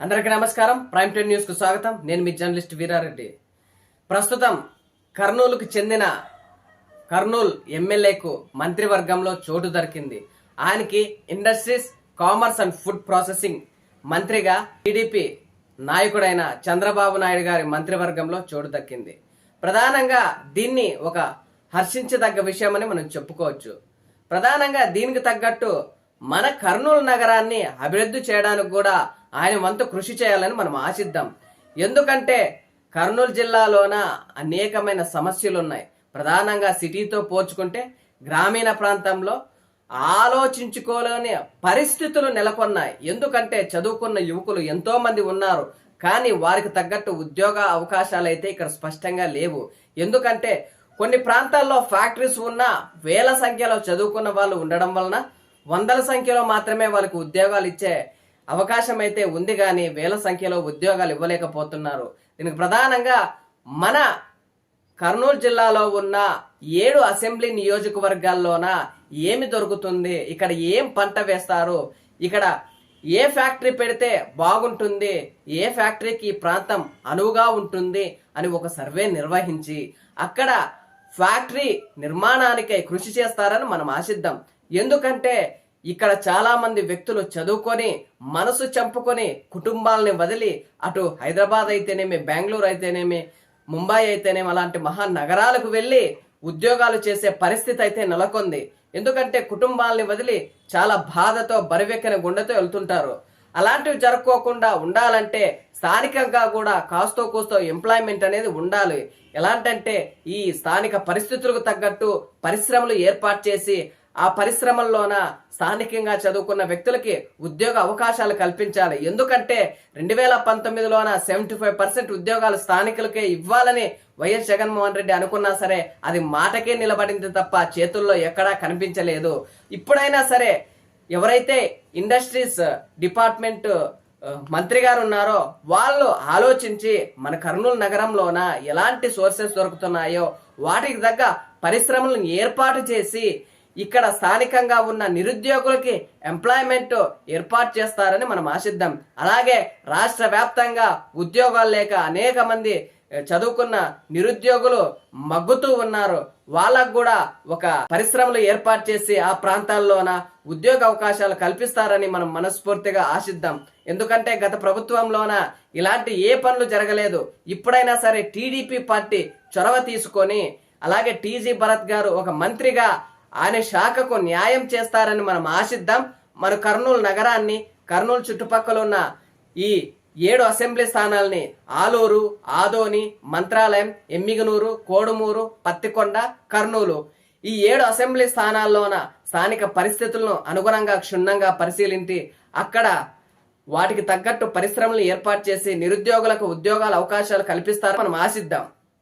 అందరికీ నమస్కారం. Prime ten న్యూస్కు స్వాగతం. నేను మీ జర్నలిస్ట్ వీరారెడ్డి. ప్రస్తుతం కర్నూలుకు చెందిన కర్నూలు ఎమ్మెల్యేకు మంత్రివర్గంలో చోటు దొరికింది. ఆయనకి industries commerce and food processing మంత్రిగా టీడీపీ నాయకుడైన చంద్రబాబు నాయుడు గారి మంత్రివర్గంలో చోటు దక్కింది. ప్రధానంగా దీన్ని ఒక హర్షించదగ్గ విషయమని మనం చెప్పుకోవచ్చు. ప్రధానంగా దీనికి తగ్గట్టు మన కర్నూలు నగరాన్ని అభివృద్ధి చేయడానికి కూడా ఆయన వంతు కృషి చేయాలని మనం ఆశిద్దాం. ఎందుకంటే కర్నూలు జిల్లాలోన అనేకమైన సమస్యలు ఉన్నాయి ప్రధానంగా సిటీతో పోల్చుకుంటే గ్రామీణ ప్రాంతంలో ఆలోచించుకోలేని పరిస్థితులు నెలకొన్నాయి. ఎందుకంటే చదువుకున్న యువకులు ఎంతోమంది ఉన్నారు. కానీ వారికి తగ్గట్టు ఉద్యోగ అవకాశాలు అయితే ఇక్కడ స్పష్టంగా లేవు. ఎందుకంటే కొన్ని ప్రాంతాల్లో ఫ్యాక్టరీస్ ఉన్నా వేల సంఖ్యలో చదువుకున్న వాళ్ళు ఉండడం వలన వందల సంఖ్యలో మాత్రమే వాళ్ళకి ఉద్యోగాలు ఇచ్చే అవకాశం అయితే ఉంది కానీ వేల సంఖ్యలో ఉద్యోగాలు ఇవ్వలేకపోతున్నారు. దీనికి ప్రధానంగా మన కర్నూలు జిల్లాలో ఉన్న ఏడు అసెంబ్లీ నియోజకవర్గాల్లోన ఏమి దొరుకుతుంది? ఇక్కడ ఏం పంట వేస్తారు? ఇక్కడ ఏ ఫ్యాక్టరీ పెడితే బాగుంటుంది? ఏ ఫ్యాక్టరీకి ఈ ప్రాంతం అనువుగా ఉంటుంది? అని ఒక సర్వే నిర్వహించి అక్కడ ఫ్యాక్టరీ నిర్మాణానికై కృషి చేస్తారని మనం ఆశిద్దాం. ఎందుకంటే ఇక్కడ చాలా మంది వ్యక్తులు చదువుకొని మనసు చంపుకొని కుటుంబాలని వదిలి అటు హైదరాబాద్ అయితేనేమి బెంగళూరు అయితేనేమి ముంబై అయితేనేమి అలాంటి మహానగరాలకు వెళ్ళి ఉద్యోగాలు చేసే పరిస్థితి అయితే నెలకొంది. ఎందుకంటే కుటుంబాలని వదిలి చాలా బాధతో బరివెక్కిన గుండెతో వెళ్తుంటారు. అలాంటివి జరుపుకోకుండా ఉండాలంటే స్థానికంగా కూడా కాస్తో కూస్తో ఎంప్లాయ్మెంట్ అనేది ఉండాలి. ఎలాంటంటే ఈ స్థానిక పరిస్థితులకు తగ్గట్టు పరిశ్రమలు ఏర్పాటు చేసి ఆ పరిశ్రమల్లోన స్థానికంగా చదువుకున్న వ్యక్తులకి ఉద్యోగ అవకాశాలు కల్పించాలి. ఎందుకంటే రెండు వేల పంతొమ్మిదిలోన సెవెంటీ ఫైవ్ పర్సెంట్ ఉద్యోగాలు స్థానికులకే ఇవ్వాలని వైఎస్ జగన్మోహన్ రెడ్డి అనుకున్నా సరే అది మాటకే నిలబడింది తప్ప చేతుల్లో ఎక్కడా కనిపించలేదు. ఇప్పుడైనా సరే ఎవరైతే ఇండస్ట్రీస్ డిపార్ట్మెంట్ మంత్రి గారు ఉన్నారో వాళ్ళు ఆలోచించి మన కర్నూలు నగరంలోన ఎలాంటి సోర్సెస్ దొరుకుతున్నాయో వాటికి తగ్గ పరిశ్రమలను ఏర్పాటు చేసి ఇక్కడ స్థానికంగా ఉన్న నిరుద్యోగులకి ఎంప్లాయ్మెంట్ ఏర్పాటు చేస్తారని మనం ఆశిద్దాం. అలాగే రాష్ట్ర వ్యాప్తంగా ఉద్యోగాలు లేక అనేక మంది చదువుకున్న నిరుద్యోగులు మగ్గుతూ ఉన్నారు. వాళ్ళకు కూడా ఒక పరిశ్రమలు ఏర్పాటు చేసి ఆ ప్రాంతాల్లోన ఉద్యోగ అవకాశాలు కల్పిస్తారని మనం మనస్ఫూర్తిగా ఆశిద్దాం. ఎందుకంటే గత ప్రభుత్వంలోన ఇలాంటి ఏ పనులు జరగలేదు. ఇప్పుడైనా సరే టీడీపీ పార్టీ చొరవ తీసుకొని అలాగే టీజీ భరత్ గారు ఒక మంత్రిగా ఆయన శాఖకు న్యాయం చేస్తారని మనం ఆశిద్దాం. మన కర్నూలు నగరాన్ని కర్నూలు చుట్టుపక్కల ఉన్న ఈ ఏడు అసెంబ్లీ స్థానాల్ని ఆలూరు ఆదోని మంత్రాలయం ఎమ్మిగనూరు కోడుమూరు పత్తికొండ కర్నూలు ఈ ఏడు అసెంబ్లీ స్థానాల్లోన స్థానిక పరిస్థితులను అనుగుణంగా క్షుణ్ణంగా పరిశీలించి అక్కడ వాటికి తగ్గట్టు పరిశ్రమలు ఏర్పాటు చేసి నిరుద్యోగులకు ఉద్యోగాల అవకాశాలు కల్పిస్తారని మనం ఆశిద్దాం.